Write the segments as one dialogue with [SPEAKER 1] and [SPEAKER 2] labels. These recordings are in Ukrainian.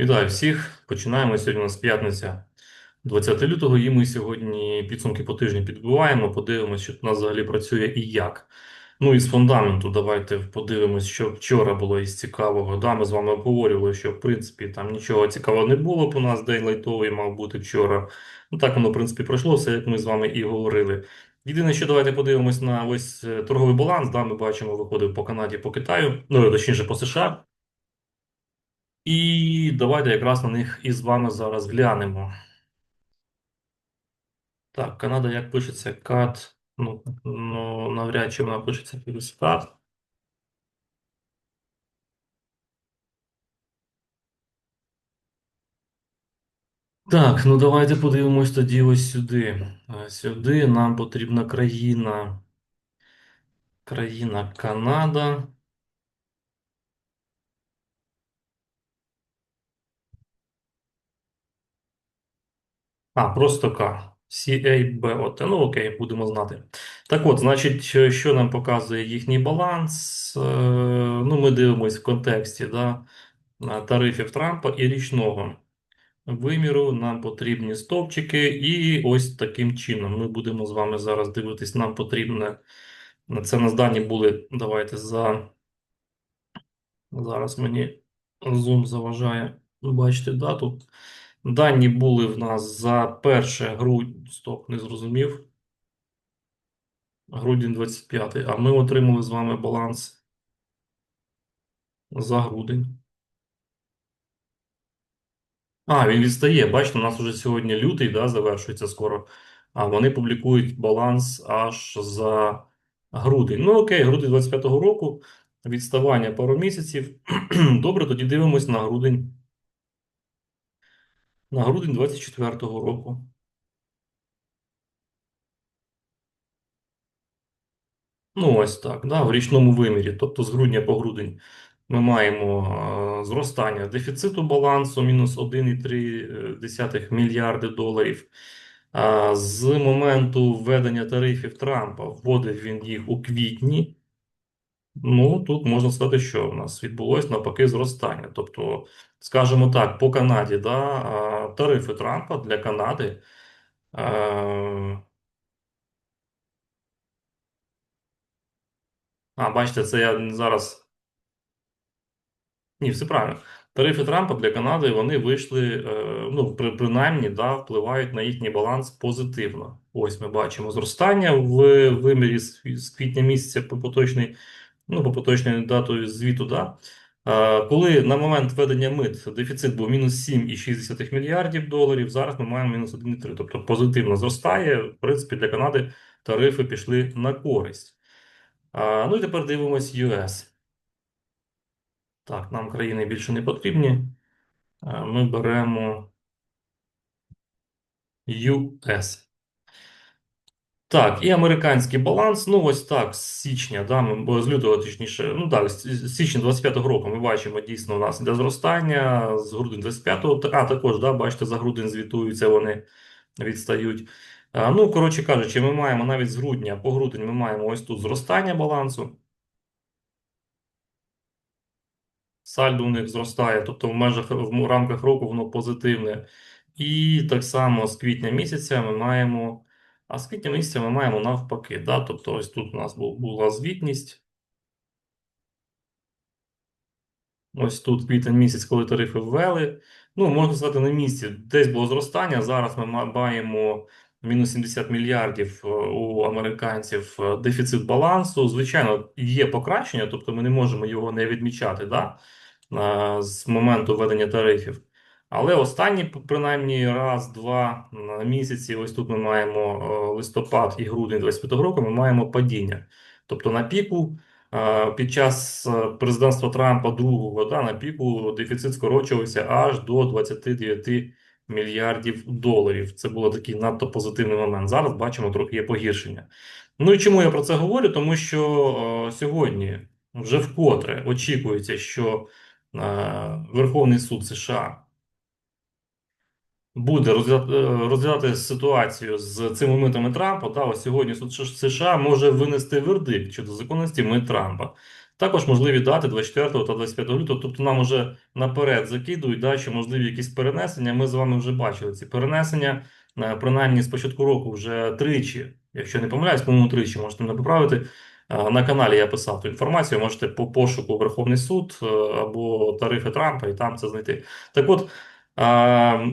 [SPEAKER 1] Вітаю всіх. Починаємо сьогодні. У нас п'ятниця 20 лютого, і ми сьогодні підсумки по тижню підбиваємо. Подивимося, що у нас взагалі працює і як. Ну і з фундаменту давайте подивимось, що вчора було із цікавого. Да, ми з вами обговорювали, що в принципі там нічого цікавого не було у нас. День лайтовий мав бути вчора. Ну так воно в принципі пройшло все, як ми з вами і говорили. Єдине, що давайте подивимось на ось е, торговий баланс. Да, ми бачимо, виходив по Канаді, по Китаю, ну точніше по США. І давайте якраз на них із вами зараз глянемо. Так, Канада як пишеться кат. Ну, ну навряд чи вона пишеться через кат. Так, ну давайте подивимось тоді ось сюди. Е, Сюди нам потрібна країна. Країна Канада. А, просто К. CABOT. Ну, окей, будемо знати. Так от, значить, що нам показує їхній баланс? Е, Ну, ми дивимося в контексті да, тарифів Трампа і річного виміру. Нам потрібні стовпчики, і ось таким чином ми будемо з вами зараз дивитись. Нам потрібне. Це на дані були. Давайте за. Зараз мені Zoom заважає бачити дату. Дані були в нас за 1 грудня. Стоп, не зрозумів. Грудень 25, а ми отримали з вами баланс за грудень. А, він відстає. Бачите, у нас вже сьогодні лютий, да, завершується скоро. А вони публікують баланс аж за грудень. Ну, окей, грудень 25-го року. Відставання пару місяців. Добре, тоді дивимось на грудень. На грудень 24-го року. Ну, ось так, да, в річному вимірі, тобто з грудня по грудень, ми маємо е, зростання дефіциту балансу мінус 1,3 мільярди доларів. А з моменту введення тарифів Трампа вводив він їх у квітні. Ну, тут можна сказати, що в нас відбулось навпаки зростання. Тобто, скажімо так, по Канаді, да, тарифи Трампа для Канади. е, А, бачите, це я зараз. Ні, все правильно. Тарифи Трампа для Канади вони вийшли, е, ну, при, принаймні, да, впливають на їхній баланс позитивно. Ось ми бачимо зростання в вимірі з квітня місяця по поточний, ну, по поточній датою звіту. Да. Коли на момент введення мит дефіцит був мінус 7,6 мільярдів доларів, зараз ми маємо мінус 1,3. Тобто позитивно зростає. В принципі, для Канади тарифи пішли на користь. Ну і тепер дивимось US. Так, нам країни більше не потрібні. Ми беремо US. Так, і американський баланс. Ну, ось так, з січня, да, ми, з лютого, точніше, ну так, з з січня 25-го року ми бачимо, дійсно, у нас іде зростання, з грудня 25-го, а також, да, бачите, за грудень звітуються, вони відстають. А, Ну, коротше кажучи, ми маємо навіть з грудня по грудень ми маємо ось тут зростання балансу. Сальдо у них зростає, тобто в межах в рамках року воно позитивне. І так само з квітня місяця ми маємо, а квітня місяця ми маємо навпаки. Да? Тобто ось тут у нас була звітність. Ось тут квітень місяць, коли тарифи ввели. Ну, можна сказати, на місці десь було зростання. Зараз ми маємо мінус 70 мільярдів е, у американців е, дефіцит балансу. Звичайно, є покращення, тобто ми не можемо його не відмічати да, е, з моменту введення тарифів. Але останні, принаймні, раз, два місяці, ось тут ми маємо листопад і грудень 2025 року, ми маємо падіння. Тобто на піку. Під час президентства Трампа другого да, на піку дефіцит скорочувався аж до 29 мільярдів доларів. Це був такий надто позитивний момент. Зараз бачимо, трохи є погіршення. Ну і чому я про це говорю? Тому що сьогодні вже вкотре очікується, що е, Верховний суд США буде розглядати ситуацію з цими митами Трампа. Да, ось сьогодні суд США може винести вердикт щодо законності мит Трампа. Також можливі дати 24 та 25 лютого, тобто нам вже наперед закидують, да, що можливі якісь перенесення. Ми з вами вже бачили ці перенесення, е, принаймні з початку року вже тричі, якщо не помиляюсь, по-моєму, тричі можете мене поправити. Е, На каналі я писав ту інформацію, можете по пошуку Верховний суд е, або тарифи Трампа і там це знайти. Так от, е,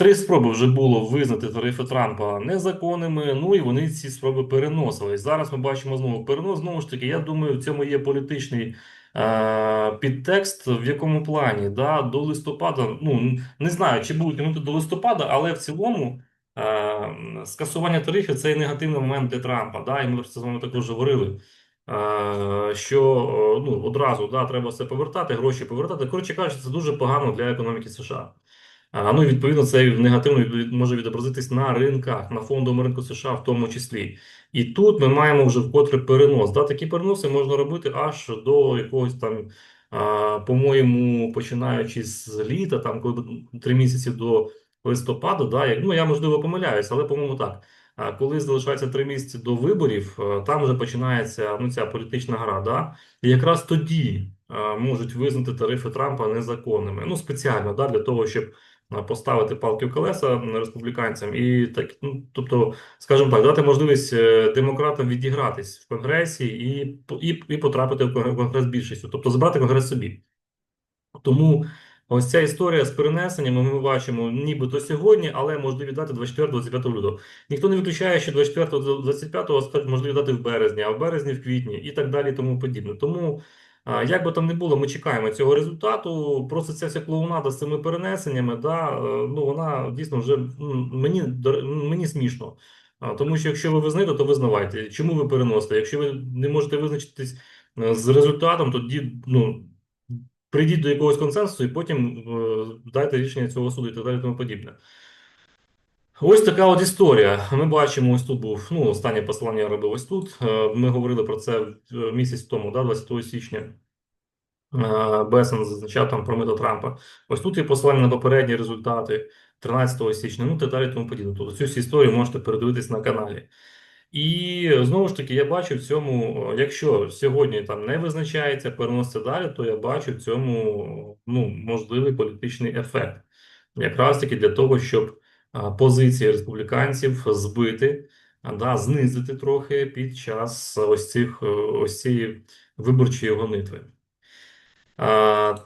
[SPEAKER 1] Три спроби вже було визнати тарифи Трампа незаконними. Ну і вони ці спроби переносились. Зараз ми бачимо знову перенос. Знову ж таки, я думаю, в цьому є політичний е, підтекст, в якому плані да, до листопада. Ну не знаю, чи будуть тягнути до листопада, але в цілому е, скасування тарифів це негативний момент для Трампа. Да, і ми про це з вами також говорили. е, Що е, ну одразу да треба все повертати, гроші повертати. Коротше кажучи, це дуже погано для економіки США. Ну і відповідно це негативно може відобразитись на ринках, на фондовому ринку США в тому числі. І тут ми маємо вже вкотре перенос. Да, такі переноси можна робити аж до якогось там, по-моєму, починаючи з літа, там коли три місяці до листопада, да, як, ну я можливо помиляюсь, але по-моєму так. Коли залишається три місяці до виборів, там вже починається ну, ця політична гра. Да? І якраз тоді можуть визнати тарифи Трампа незаконними. Ну, спеціально, да, для того, щоб поставити палки в колеса республіканцям, і так, ну тобто, скажімо так, дати можливість е, демократам відігратись в конгресі і, і, і потрапити в конгрес- більшістю, тобто забрати конгрес собі. Тому ось ця історія з перенесеннями ми бачимо нібито сьогодні, але можливі дати 24-25 лютого. Ніхто не виключає, що 24-25 скажуть можливі дати в березні, а в березні в квітні і так далі, тому подібне. Тому. Як би там не було, ми чекаємо цього результату. Просто ця вся клоунада з цими перенесеннями, да, е, ну вона дійсно вже мені мені смішно. Тому що якщо ви визнаєте, то визнавайте. Чому ви переносите? Якщо ви не можете визначитись е, з результатом, тоді ну прийдіть до якогось консенсусу і потім е, дайте рішення цього суду і так далі тому подібне. Ось така от історія. Ми бачимо, ось тут був ну, останнє посилання я робив ось тут. Е, Ми говорили про це е, місяць тому, да, 20 січня. Е, Бесен зазначав там про мито Трампа. Ось тут є посилання на попередні результати 13 січня, ну та далі тому подібне. Тобто цю історію можете передивитись на каналі. І знову ж таки, я бачу в цьому, якщо сьогодні там не визначається, переноситься далі, то я бачу в цьому ну, можливий політичний ефект. Якраз таки для того, щоб позиції республіканців збити, да, знизити трохи під час ось цих е, ось цієї виборчої гонитви.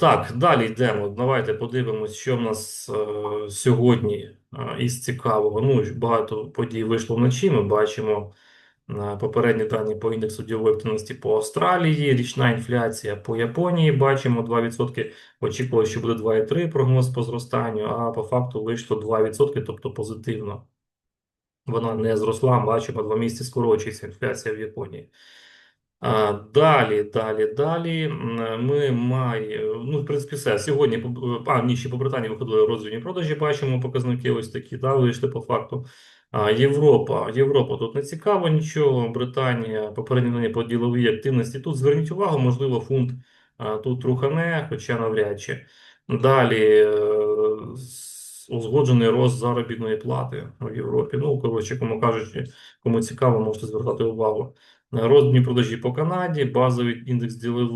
[SPEAKER 1] Так, далі йдемо. Давайте подивимось, що в нас е, сьогодні із цікавого. Ну, багато подій вийшло вночі. Ми бачимо попередні дані по індексу ділової активності по Австралії, річна інфляція по Японії. Бачимо 2%. Очікували, що буде 2,3 прогноз по зростанню, а по факту вийшло 2%, тобто позитивно. Вона не зросла, бачимо, два місяці скорочується інфляція в Японії. Далі, далі, далі. Ми маємо, ну, в принципі, все. Сьогодні, а, ні, ще по Британії виходили роздрібні продажі, бачимо показники ось такі, да, вийшли по факту. Європа, Європа тут не цікаво нічого. Британія, попередньо по діловій активності. Тут зверніть увагу, можливо, фунт тут рухане, хоча навряд чи. Далі е, узгоджений рост заробітної плати в Європі. Ну, коротше, кому кажучи, кому цікаво, можете звертати увагу. Розмірні продажі по Канаді, базовий індекс ділив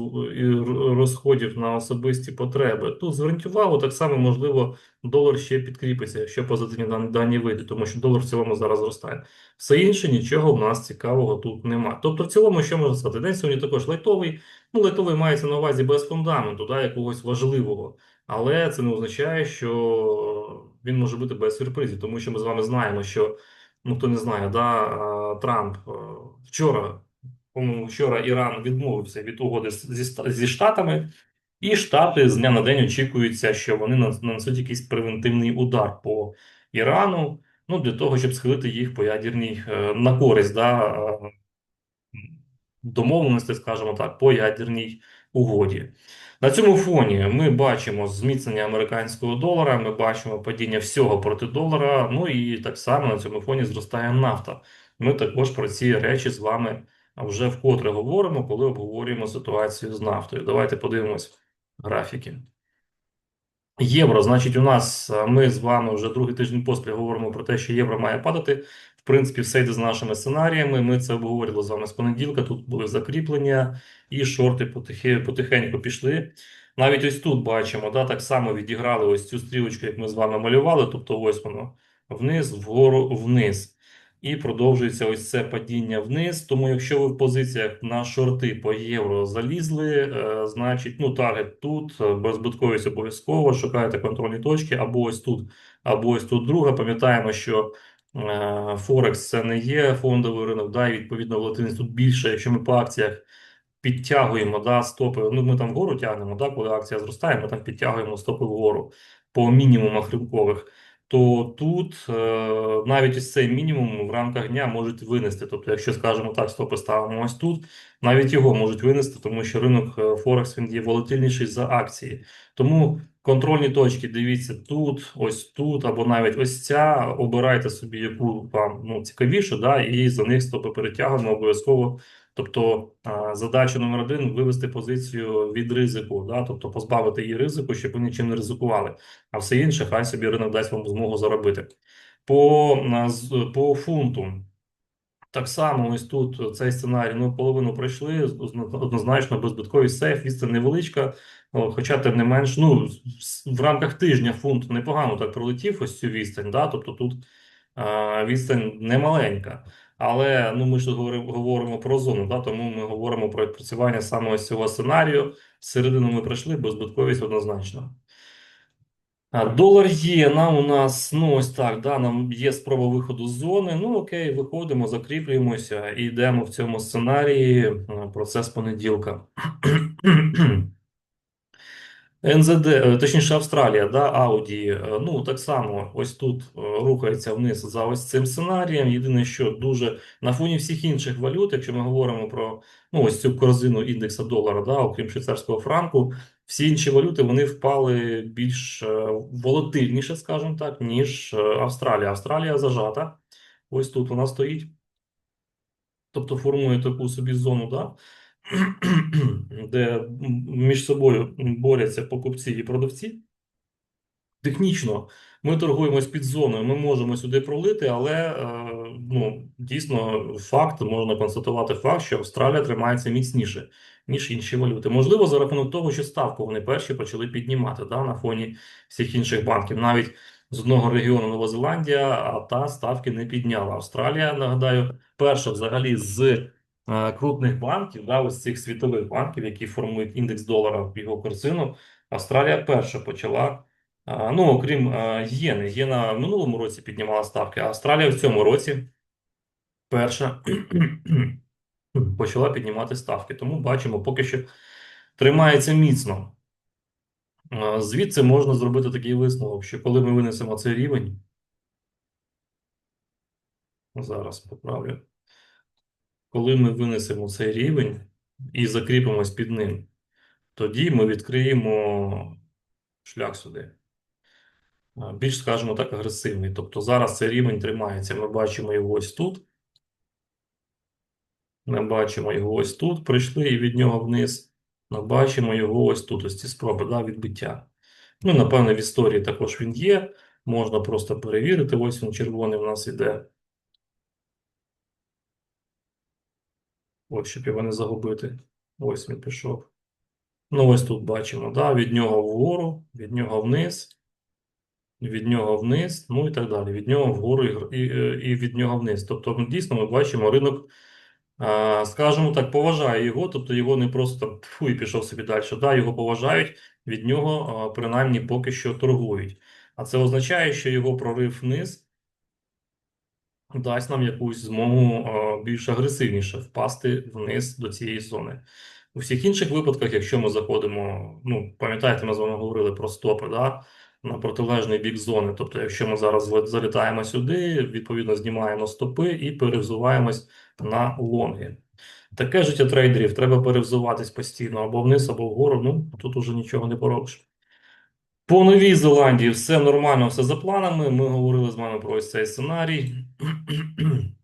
[SPEAKER 1] розходів на особисті потреби. Тут зверніть увагу, так само можливо долар ще підкріпиться, якщо позитивні дані вийдуть, тому що долар в цілому зараз зростає. Все інше нічого в нас цікавого тут нема. Тобто, в цілому, що можна сказати? День сьогодні також лайтовий. Ну, лайтовий мається на увазі без фундаменту, да, якогось важливого. Але це не означає, що він може бути без сюрпризів, тому що ми з вами знаємо, що ну хто не знає, да, Трамп е, вчора, вчора Іран відмовився від угоди зі, зі Штатами, і Штати з дня на день очікується, що вони нанесуть якийсь превентивний удар по Ірану, ну для того, щоб схилити їх по ядерній е, на користь, да, е, домовленості, скажімо так, по ядерній угоді. На цьому фоні ми бачимо зміцнення американського долара, ми бачимо падіння всього проти долара. Ну і так само на цьому фоні зростає нафта. Ми також про ці речі з вами вже вкотре говоримо, коли обговорюємо ситуацію з нафтою. Давайте подивимось графіки. Євро, значить, у нас ми з вами вже другий тиждень поспіль говоримо про те, що євро має падати. В принципі, все йде з нашими сценаріями. Ми це обговорили з вами з понеділка. Тут були закріплення, і шорти потихи, потихеньку пішли. Навіть ось тут бачимо, да, так само відіграли ось цю стрілочку, як ми з вами малювали. Тобто, ось воно вниз, вгору, вниз. І продовжується ось це падіння вниз. Тому, якщо ви в позиціях на шорти по євро залізли, е, значить, ну таргет тут, е, беззбитковість обов'язково, шукаєте контрольні точки, або ось тут, або ось тут друга. Пам'ятаємо, що е, Форекс це не є фондовий ринок, да, і відповідно волатильність тут більше. Якщо ми по акціях підтягуємо да, стопи, ну ми там вгору тягнемо, да, коли акція зростає, ми там підтягуємо стопи вгору по мінімумах ринкових то тут е, навіть ось цей мінімум в рамках дня можуть винести. Тобто, якщо скажемо так, стопи ставимо ось тут, навіть його можуть винести, тому що ринок е, Форекс він є волатильніший за акції. Тому контрольні точки дивіться тут, ось тут, або навіть ось ця. Обирайте собі, яку вам ну, цікавіше, да, і за них стопи перетягуємо обов'язково. Тобто задача номер один вивести позицію від ризику, да, тобто позбавити її ризику, щоб ви нічим не ризикували. А все інше, хай собі ринок дасть вам змогу заробити. По по фунту так само, ось тут цей сценарій ну, половину пройшли, однозначно безбитковий сейф, відстань невеличка, хоча тим не менш, ну в рамках тижня фунт непогано так пролетів ось цю відстань. да, Тобто тут а, відстань немаленька. Але ну ми ж говоримо, говоримо про зону, да, тому ми говоримо про відпрацювання саме ось цього сценарію. Середину ми пройшли, беззбитковість однозначно. Долар є, нам у нас, ну ось так, да, нам є спроба виходу з зони. Ну окей, виходимо, закріплюємося і йдемо в цьому сценарії процес понеділка. НЗД, е, точніше, Австралія, да, Ауді, е, ну так само ось тут е, рухається вниз за ось цим сценарієм. Єдине, що дуже на фоні всіх інших валют, якщо ми говоримо про ну, ось цю корзину індекса долара, да, окрім швейцарського франку, всі інші валюти вони впали більш волатильніше, скажімо так, ніж Австралія. Австралія зажата. Ось тут вона стоїть. Тобто формує таку собі зону, да, де між собою борються покупці і продавці. Технічно ми торгуємось під зоною, ми можемо сюди пролити, але е, ну, дійсно факт можна констатувати факт, що Австралія тримається міцніше, ніж інші валюти. Можливо, за рахунок того, що ставку вони перші почали піднімати да, на фоні всіх інших банків. Навіть з одного регіону Нова Зеландія, а та ставки не підняла. Австралія, нагадаю, перша взагалі з крупних банків, да, ось цих світових банків, які формують індекс долара в його корзину, Австралія перша почала. Е, ну, окрім е, Єни. Єна в минулому році піднімала ставки, а Австралія в цьому році перша почала піднімати ставки. Тому бачимо, поки що тримається міцно. Звідси можна зробити такий висновок, що коли ми винесемо цей рівень, зараз поправлю коли ми винесемо цей рівень і закріпимось під ним, тоді ми відкриємо шлях сюди. Більш, скажімо так, агресивний. Тобто зараз цей рівень тримається. Ми бачимо його ось тут. Ми бачимо його ось тут. Прийшли і від нього вниз. Ми бачимо його ось тут. Ось ці спроби да, відбиття. Ну, напевно, в історії також він є. Можна просто перевірити. Ось він червоний у нас іде. Ось, щоб його не загубити. Ось він пішов. Ну, ось тут бачимо, да, від нього вгору, від нього вниз, від нього вниз, ну і так далі. Від нього вгору і, і, і від нього вниз. Тобто, ну, дійсно, ми бачимо ринок, скажімо так, поважає його, тобто його не просто там фу, і пішов собі далі. Да, Його поважають, від нього, принаймні, поки що торгують. А це означає, що його прорив вниз дасть нам якусь змогу більш агресивніше впасти вниз до цієї зони. У всіх інших випадках, якщо ми заходимо, ну пам'ятаєте, ми з вами говорили про стопи, да, на протилежний бік зони. Тобто, якщо ми зараз залітаємо сюди, відповідно знімаємо стопи і перевзуваємось на лонги. Таке життя трейдерів треба перевзуватись постійно або вниз, або вгору. Ну тут уже нічого не поробиш. По Новій Зеландії все нормально, все за планами. Ми говорили з вами про ось цей сценарій.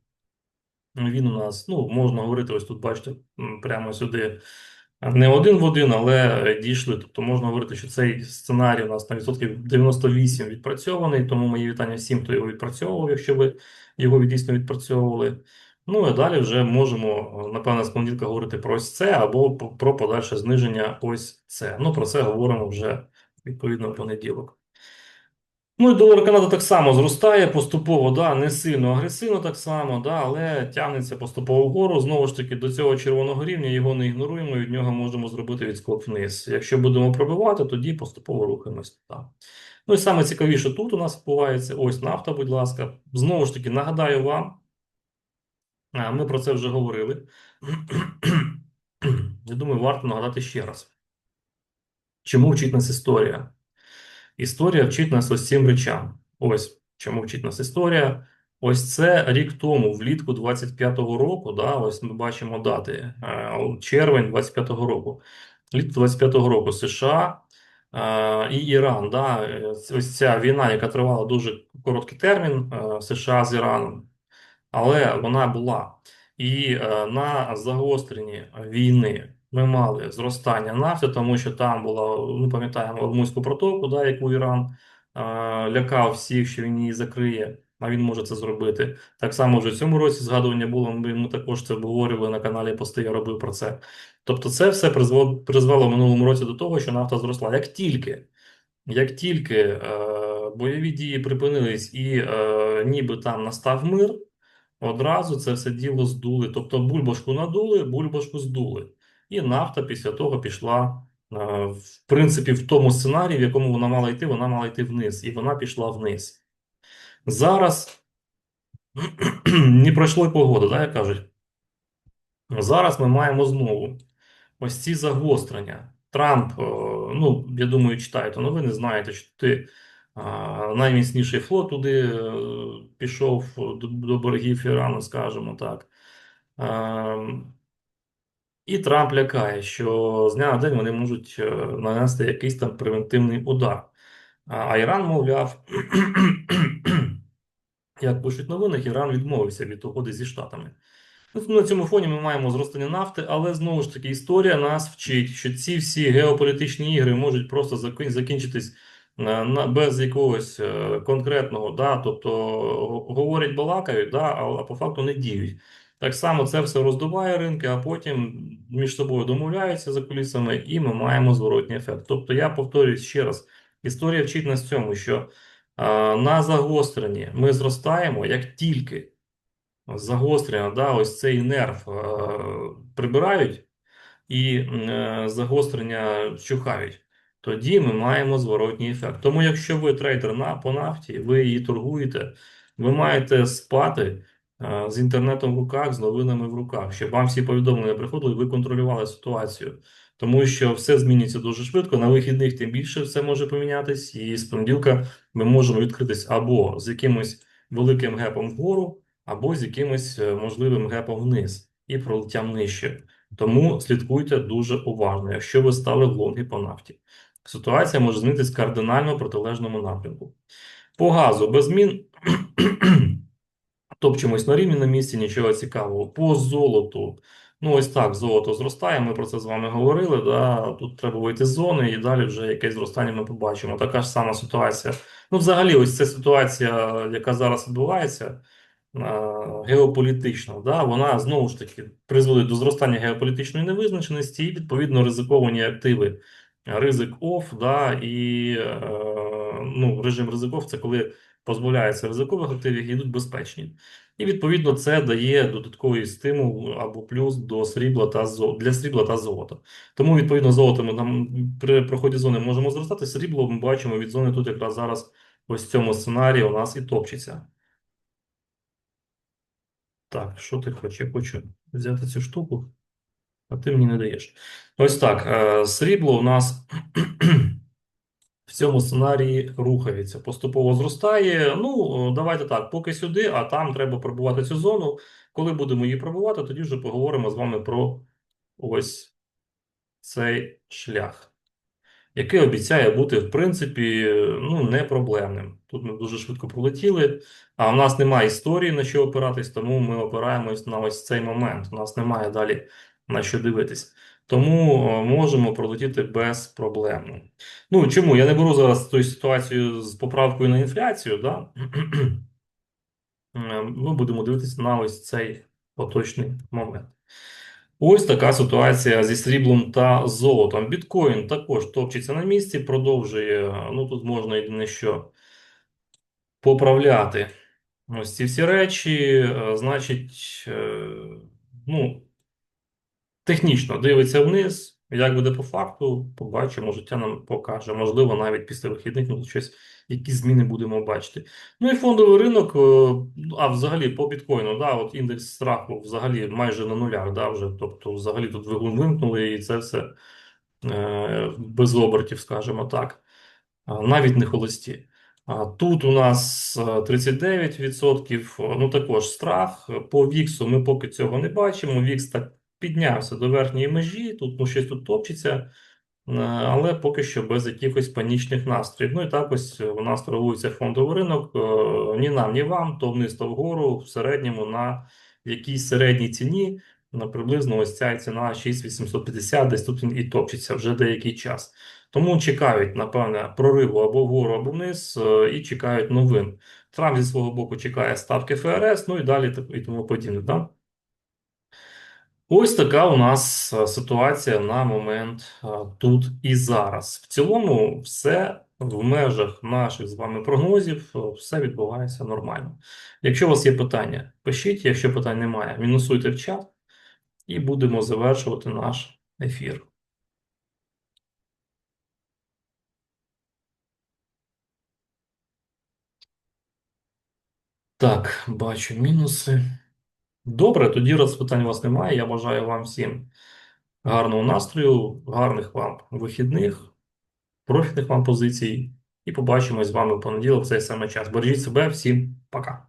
[SPEAKER 1] Він у нас, ну, можна говорити, ось тут, бачите, прямо сюди Не один в один, але дійшли. Тобто можна говорити, що цей сценарій у нас на відсотків 98 відпрацьований, тому мої вітання всім, хто його відпрацьовував, якщо ви його дійсно відпрацьовували. Ну і далі вже можемо, напевно, з понеділка говорити про ось це або про подальше зниження ось це. Ну, про це говоримо вже відповідно в понеділок. Ну і долар Канада так само зростає поступово, да, не сильно агресивно так само, да, але тягнеться поступово вгору. Знову ж таки, до цього червоного рівня його не ігноруємо, від нього можемо зробити відскок вниз. Якщо будемо пробивати, тоді поступово рухаємось туди. Ну і саме цікавіше тут у нас відбувається ось нафта, будь ласка. Знову ж таки, нагадаю вам, ми про це вже говорили. Я думаю, варто нагадати ще раз. Чому вчить нас історія? Історія вчить нас ось цим речам. Ось чому вчить нас історія. Ось це рік тому, влітку 25-го року. Да, ось ми бачимо дати. Е, Червень 25-го року. Літо 25-го року США е, і Іран. Да, ось ця війна, яка тривала дуже короткий термін е, США з Іраном, але вона була. І на загостренні війни ми мали зростання нафти, тому що там була, ну пам'ятаємо, Ормузьку протоку, да, яку Іран е, лякав всіх, що він її закриє, а він може це зробити. Так само вже в цьому році згадування було, ми, ми також це обговорювали на каналі Пости, я робив про це. Тобто, це все призвело, призвело в минулому році до того, що нафта зросла. Як тільки, як тільки е, бойові дії припинились і е, ніби там настав мир. Одразу це все діло здули. Тобто бульбашку надули, бульбашку здули. І нафта після того пішла, е, в принципі, в тому сценарії, в якому вона мала йти, вона мала йти вниз. І вона пішла вниз. Зараз не пройшло й погода, да, як кажуть. Зараз ми маємо знову ось ці загострення. Трамп, е, ну, я думаю, читаєте новини, знаєте, що ти найміцніший флот туди е, пішов до, до берегів Ірану, скажімо так. І Трамп лякає, що з дня на день вони можуть е, нанести якийсь там превентивний удар. А, Іран, мовляв, як пишуть новинах, Іран відмовився від угоди зі Штатами. Ну, На цьому фоні ми маємо зростання нафти, але знову ж таки історія нас вчить, що ці всі геополітичні ігри можуть просто закінчитись на, без якогось е, конкретного, да, тобто говорять, балакають, да, а по факту не діють. Так само це все роздуває ринки, а потім між собою домовляються за кулісами, і ми маємо зворотній ефект. Тобто, я повторюсь ще раз: історія вчить нас цьому, що е, на загостренні ми зростаємо як тільки загострення, да, ось цей нерв е, прибирають і е, загострення вщухають, тоді ми маємо зворотній ефект. Тому, якщо ви трейдер на по нафті, ви її торгуєте, ви маєте спати з інтернетом в руках, з новинами в руках, щоб вам всі повідомлення приходили, і ви контролювали ситуацію. Тому що все зміниться дуже швидко. На вихідних тим більше все може помінятись, і з понеділка ми можемо відкритись або з якимось великим гепом вгору, або з якимось е, можливим гепом вниз і пролиттям нижче. Тому слідкуйте дуже уважно, якщо ви стали в лонги по нафті. Ситуація може змінитись кардинально в протилежному напрямку. По газу без змін топчемось на рівні на місці, нічого цікавого. По золоту. Ну, ось так, золото зростає, ми про це з вами говорили. Да? Тут треба вийти з зони, і далі вже якесь зростання ми побачимо. Така ж сама ситуація. Ну, взагалі, ось ця ситуація, яка зараз відбувається, геополітична, да, вона знову ж таки призводить до зростання геополітичної невизначеності і відповідно ризиковані активи. Ризик оф, да, і е, ну, режим ризиков це коли позбавляється ризикових активів і йдуть безпечні. І відповідно це дає додатковий стимул або плюс до срібла та для срібла та золота. Тому відповідно золото ми там при проході зони можемо зростати. Срібло ми бачимо від зони тут якраз зараз ось в цьому сценарії у нас і топчеться. Так, що ти хочеш? Я хочу взяти цю штуку, а ти мені не даєш. Ось так. е, Срібло у нас в цьому сценарії рухається, поступово зростає. Ну, давайте так, поки сюди, а там треба пробувати цю зону. Коли будемо її пробувати, тоді вже поговоримо з вами про ось цей шлях який обіцяє бути, в принципі, ну, не проблемним. Тут ми дуже швидко пролетіли, а в нас немає історії на що опиратись, тому ми опираємось на ось цей момент. У нас немає далі на що дивитись. Тому е, можемо пролетіти без проблем. Ну чому? Я не беру зараз ту ситуацію з поправкою на інфляцію, да? Е, Ми будемо дивитися на ось цей поточний момент. Ось така ситуація зі сріблом та золотом. Біткоін також топчеться на місці, продовжує. Ну тут можна єдине що поправляти ось ці всі речі. Е, Значить, е, ну, технічно дивиться вниз. Як буде по факту, побачимо, життя нам покаже. Можливо, навіть після вихідних ми щось, якісь зміни будемо бачити. Ну і фондовий ринок, е, а взагалі по біткоїну, да, от індекс страху взагалі майже на нулях, да, вже, тобто взагалі тут двигун вимкнули, і це все е, без обертів, скажімо так, навіть не холості. А тут у нас е, 39%, ну також страх. По Віксу ми поки цього не бачимо. Вікс так піднявся до верхньої межі, тут ну, щось тут топчеться, е, але поки що без якихось панічних настроїв. Ну і так ось у нас торгується фондовий ринок. е, Ні нам, ні вам, то вниз, то вгору, в середньому на якійсь середній ціні. На приблизно ось ця ціна 6850, десь тут він і топчеться вже деякий час. Тому чекають, напевне, прориву або вгору, або вниз, е, і чекають новин. Трамп зі свого боку чекає ставки ФРС, ну і далі і тому подібне. Да? Ось така у нас е, ситуація на момент е, тут і зараз. В цілому, все в межах наших з вами прогнозів, е, все відбувається нормально. Якщо у вас є питання, пишіть. Якщо питань немає, мінусуйте в чат, і будемо завершувати наш ефір. Так, бачу мінуси. Добре, тоді раз питань у вас немає. Я бажаю вам всім гарного настрою, гарних вам вихідних, профітних вам позицій. І побачимось з вами в понеділок в цей самий час. Бережіть себе, всім пока.